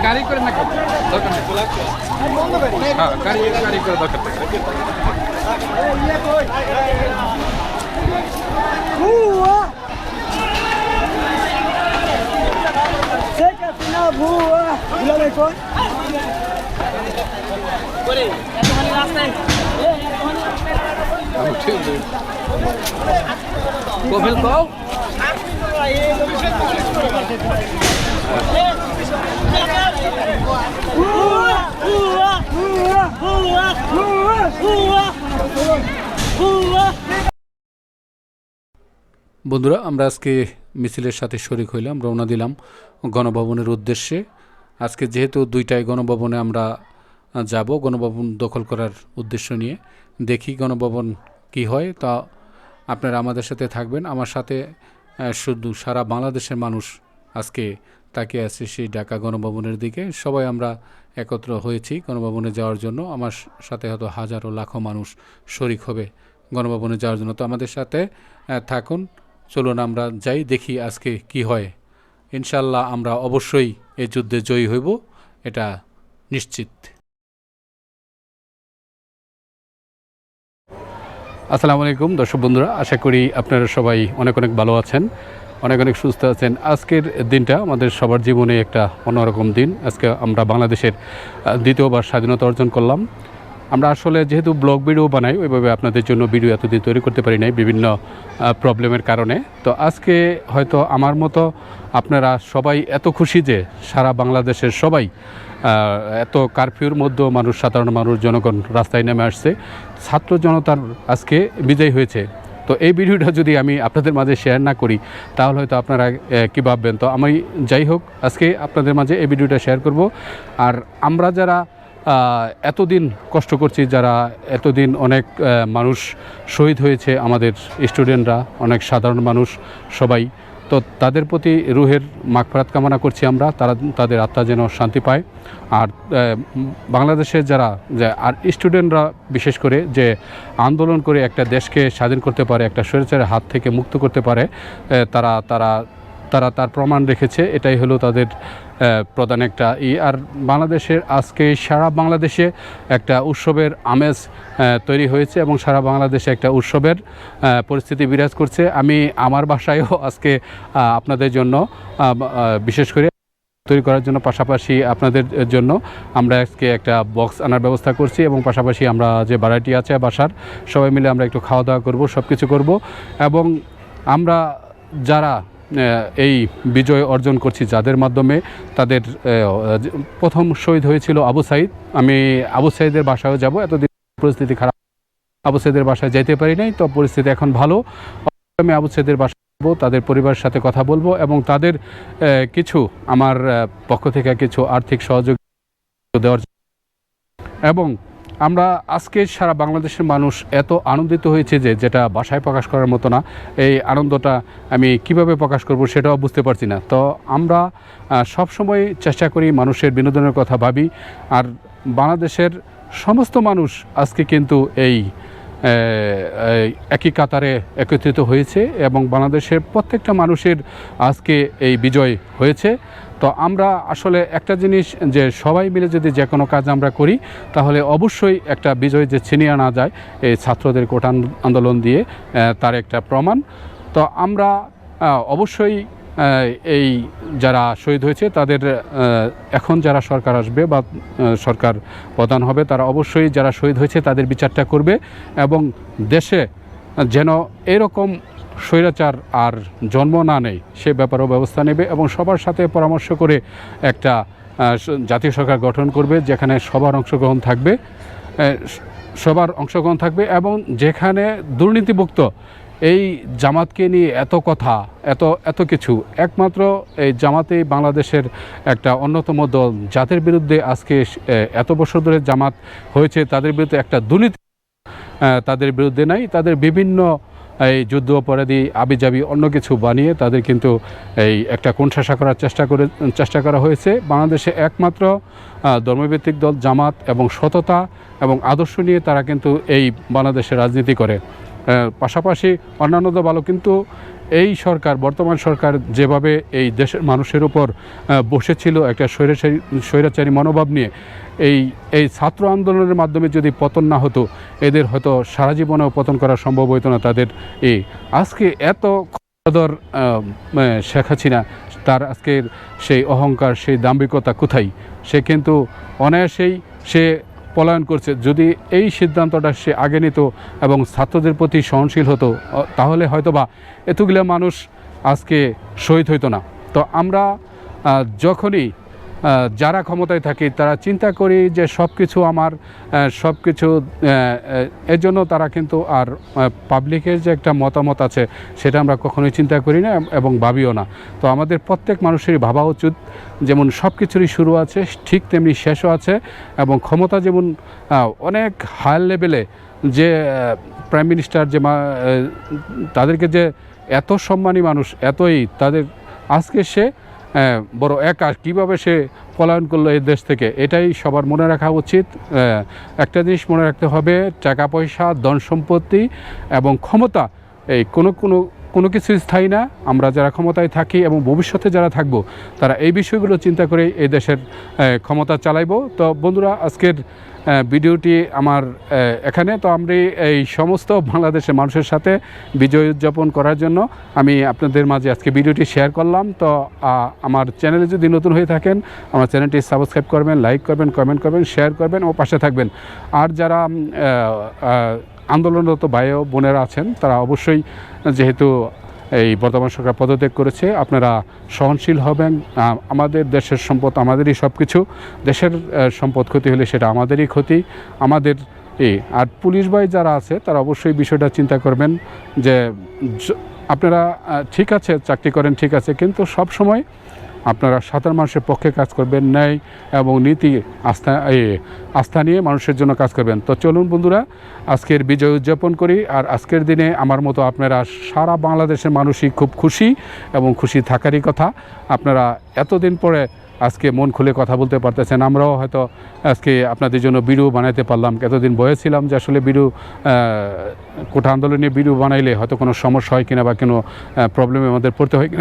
গাড়ি করে না দরকার নেই হ্যাঁ গাড়ি গাড়ি করে দরকার নেই কফিল কও। বন্ধুরা, আমরা আজকে মিছিলের সাথে শরিক হইলাম, রওনা দিলাম গণভবনের উদ্দেশ্যে। আজকে যেহেতু দুইটায় গণভবনে আমরা যাব, গণভবন দখল করার উদ্দেশ্য নিয়ে। দেখি গণভবন কি হয়, তা আপনারা আমাদের সাথে থাকবেন। আমার সাথে শুধু সারা বাংলাদেশের মানুষ আজকে তাকিয়ে আছে সেই ঢাকা গণভবনের দিকে। সবাই আমরা একত্র হয়েছি গণভবনে যাওয়ার জন্য। আমার সাথে হয়তো হাজারো লাখো মানুষ শরিক হবে গণভবনে যাওয়ার জন্য। তো আমাদের সাথে থাকুন। চলুন আমরা যাই, দেখি আজকে কি হয়। ইনশাল্লাহ আমরা অবশ্যই এই যুদ্ধে জয়ী হইব, এটা নিশ্চিত। আসসালামু আলাইকুম, দর্শক বন্ধুরা, আশা করি আপনারা সবাই অনেক অনেক ভালো আছেন, অনেক অনেক সুস্থ আছেন। আজকের দিনটা আমাদের সবার জীবনে একটা অন্যরকম দিন। আজকে আমরা বাংলাদেশের দ্বিতীয়বার স্বাধীনতা অর্জন করলাম। আমরা আসলে যেহেতু ব্লগ ভিডিও বানাই, ওইভাবে আপনাদের জন্য ভিডিও এতদিন তৈরি করতে পারি নাই বিভিন্ন প্রবলেমের কারণে। তো আজকে হয়তো আমার মতো আপনারা সবাই এত খুশি যে সারা বাংলাদেশের সবাই এত কারফিউর মধ্যেও মানুষ, সাধারণ মানুষ, জনগণ রাস্তায় নেমে আসছে। ছাত্র জনতার আজকে বিজয় হয়েছে। তো এই ভিডিওটা যদি আমি আপনাদের মাঝে শেয়ার না করি, তাহলে হয়তো আপনারা কী ভাববেন? তো আমি যাই হোক, আজকে আপনাদের মাঝে এই ভিডিওটা শেয়ার করব। আর আমরা যারা এতদিন কষ্ট করছি, যারা এতদিন অনেক মানুষ শহীদ হয়েছে আমাদের স্টুডেন্টরা অনেক সাধারণ মানুষ সবাই তো তাদের প্রতি রুহের মাগফরাত কামনা করছি আমরা। তারা, তাদের আত্মা যেন শান্তি পায়। আর বাংলাদেশের যারা, যে, আর স্টুডেন্টরা বিশেষ করে যে, আন্দোলন করে একটা দেশকে স্বাধীন করতে পারে, একটা স্বৈরাচারের হাত থেকে মুক্ত করতে পারে তারা তারা তারা তার প্রমাণ রেখেছে, এটাই হলো তাদের প্রধান একটা ই। আর বাংলাদেশের আজকে সারা বাংলাদেশে একটা উৎসবের আমেজ তৈরি হয়েছে এবং সারা বাংলাদেশে একটা উৎসবের পরিস্থিতি বিরাজ করছে। আমি আমার বাসায়ও আজকে আপনাদের জন্য বিশেষ করে তৈরি করার জন্য, পাশাপাশি আপনাদের জন্য আমরা আজকে একটা বক্স আনার ব্যবস্থা করছি এবং পাশাপাশি আমরা যে বাড়াটি আছে বাসার, সবাই মিলে আমরা একটু খাওয়া দাওয়া করব সব কিছু করব। এবং আমরা যারা এই বিজয় অর্জন করছি যাদের মাধ্যমে তাদের প্রথম শহীদ হয়েছিল আবু সাইদ। আমি আবু সাইদের বাসায়ও যাব এতদিন পরিস্থিতি খারাপ। আবু সাইদের বাসায় যেতে পারি নাই তো পরিস্থিতি এখন ভালো। আমি আবু সাইদের বাসায় যাব, তাদের পরিবারের সাথে কথা বলব এবং তাদের কিছু আমার পক্ষ থেকে কিছু আর্থিক সহযোগিতা দেওয়ার এবং আমরা আজকে সারা বাংলাদেশের মানুষ এত আনন্দিত হয়েছে যে যেটা বাসায় প্রকাশ করার মতো না। এই আনন্দটা আমি কীভাবে প্রকাশ করব সেটাও বুঝতে পারছি না। তো আমরা সব সময় চেষ্টা করি মানুষের বিনোদনের কথা ভাবি। আর বাংলাদেশের সমস্ত মানুষ আজকে কিন্তু এই একই কাতারে একত্রিত হয়েছে এবং বাংলাদেশের প্রত্যেকটা মানুষের আজকে এই বিজয় হয়েছে। তো আমরা আসলে একটা জিনিস যে সবাই মিলে যদি যে কোনো কাজ আমরা করি, তাহলে অবশ্যই একটা বিজয় যে ছিনিয়ে আনা যায় এই ছাত্রদের কোটা আন্দোলন দিয়ে তার একটা প্রমাণ। তো আমরা অবশ্যই এই যারা শহীদ হয়েছে, তাদের এখন যারা সরকার আসবে বা সরকার প্রধান হবে, তারা অবশ্যই যারা শহীদ হয়েছে, তাদের বিচারটা করবে এবং দেশে যেন এরকম স্বৈরাচার আর জন্ম না নেয় সে ব্যাপারেও ব্যবস্থা নেবে এবং সবার সাথে পরামর্শ করে একটা জাতীয় সরকার গঠন করবে যেখানে সবার অংশগ্রহণ থাকবে সবার অংশগ্রহণ থাকবে এবং যেখানে দুর্নীতিমুক্ত, এই জামাতকে নিয়ে এত কথা, এত এত কিছু, একমাত্র এই জামাতেই বাংলাদেশের একটা অন্যতম দল, যাদের বিরুদ্ধে আজকে এত বছর ধরে জামাত হয়েছে, তাদের বিরুদ্ধে একটা দুর্নীতি তাদের বিরুদ্ধে নাই, তাদের বিভিন্ন এই যুদ্ধ অপরাধী আবিজাবি অন্য কিছু বানিয়ে তাদের কিন্তু এই একটা কোণঠাসা করার চেষ্টা করে, চেষ্টা করা হয়েছে। বাংলাদেশে একমাত্র ধর্মভিত্তিক দল জামাত এবং সততা এবং আদর্শ নিয়ে তারা কিন্তু এই বাংলাদেশে রাজনীতি করে। পাশাপাশি অন্যান্য দল ভালো কিন্তু এই সরকার বর্তমান সরকার যেভাবে এই দেশের মানুষের উপর বসেছিল একটা স্বৈরাচারী স্বৈরাচারী মনোভাব নিয়ে এই এই ছাত্র আন্দোলনের মাধ্যমে যদি পতন না হতো এদের হয়তো সারা জীবনেও পতন করা সম্ভব হতো না তাদের এই। আজকে এত আহ, শেখ হাসিনা তার আজকের সেই অহংকার সেই দাম্ভিকতা কোথায়? সে কিন্তু অনায়াসেই সে পলায়ন করছে। যদি এই সিদ্ধান্তটা সে আগে নিত এবং ছাত্রদের প্রতি সহনশীল হতো, তাহলে হয়তো বা এতগুলো মানুষ আজকে শহীদ হইতো না। তো আমরা যখনই যারা ক্ষমতায় থাকি, তারা চিন্তা করি যে সব কিছু আমার সব কিছু এজন্য তারা কিন্তু আর পাবলিকের যে একটা মতামত আছে, সেটা আমরা কখনোই চিন্তা করি না এবং ভাবিও না। তো আমাদের প্রত্যেক মানুষেরই ভাবা উচিত, যেমন সব কিছুরই শুরু আছে, ঠিক তেমনি শেষও আছে এবং ক্ষমতা যেমন অনেক হায়ার লেভেলে যে প্রাইম মিনিস্টার যে তাদেরকে যে এত সম্মানী মানুষ, এতই তাদের, আজকে সে বড় একা কীভাবে সে পলায়ন করল এই দেশ থেকে এটাই সবার মনে রাখা উচিত। আহ, একটা জিনিস মনে রাখতে হবে টাকা পয়সা ধন সম্পত্তি এবং ক্ষমতা এই কোনো কোনো কোনো কিছু স্থায়ী না। আমরা যারা ক্ষমতায় থাকি এবং ভবিষ্যতে যারা থাকব, তারা এই বিষয়গুলো চিন্তা করে এই দেশের ক্ষমতা চালাইব। তো বন্ধুরা, আজকের ভিডিওটি আমার এখানে। তো আমরা এই সমস্ত বাংলাদেশের মানুষের সাথে বিজয় উদযাপন করার জন্য আমি আপনাদের মাঝে আজকে ভিডিওটি শেয়ার করলাম। তো আমার চ্যানেলে যদি নতুন হয়ে থাকেন, আমার চ্যানেলটি সাবস্ক্রাইব করবেন, লাইক করবেন, কমেন্ট করবেন, শেয়ার করবেন ও পাশে থাকবেন। আর যারা আন্দোলনরত ভাই বোনেরা আছেন, তারা অবশ্যই যেহেতু এই বর্তমান সরকার পদত্যাগ করেছে, আপনারা সহনশীল হবেন। আমাদের দেশের সম্পদ আমাদেরই সব কিছু দেশের সম্পদ ক্ষতি হলে সেটা আমাদেরই ক্ষতি। আমাদের এই আর পুলিশ ভাই যারা আছে, তারা অবশ্যই বিষয়টা চিন্তা করবেন যে আপনারা ঠিক আছে, চাকরি করেন, ঠিক আছে, কিন্তু সব সময় আপনারা সাধারণ মানুষের পক্ষে কাজ করবেন, ন্যায় এবং নীতি আস্থা আস্থা নিয়ে মানুষের জন্য কাজ করবেন। তো চলুন বন্ধুরা, আজকের বিজয় উদযাপন করি আর আজকের দিনে আমার মতো আপনারা সারা বাংলাদেশের মানুষই খুব খুশি এবং খুশি থাকারই কথা। আপনারা এতদিন পরে আজকে মন খুলে কথা বলতে পারতেছেন, আমরাও হয়তো আজকে আপনাদের জন্য ভিডিও বানাইতে পারলাম। এতদিন বয়েছিলাম যে আসলে ভিডিও কোঠা আন্দোলনে ভিডিও বানাইলে হয়তো কোনো সমস্যা হয় কিনা বা কোনো প্রবলেমে আমাদের পড়তে হয় কিনা।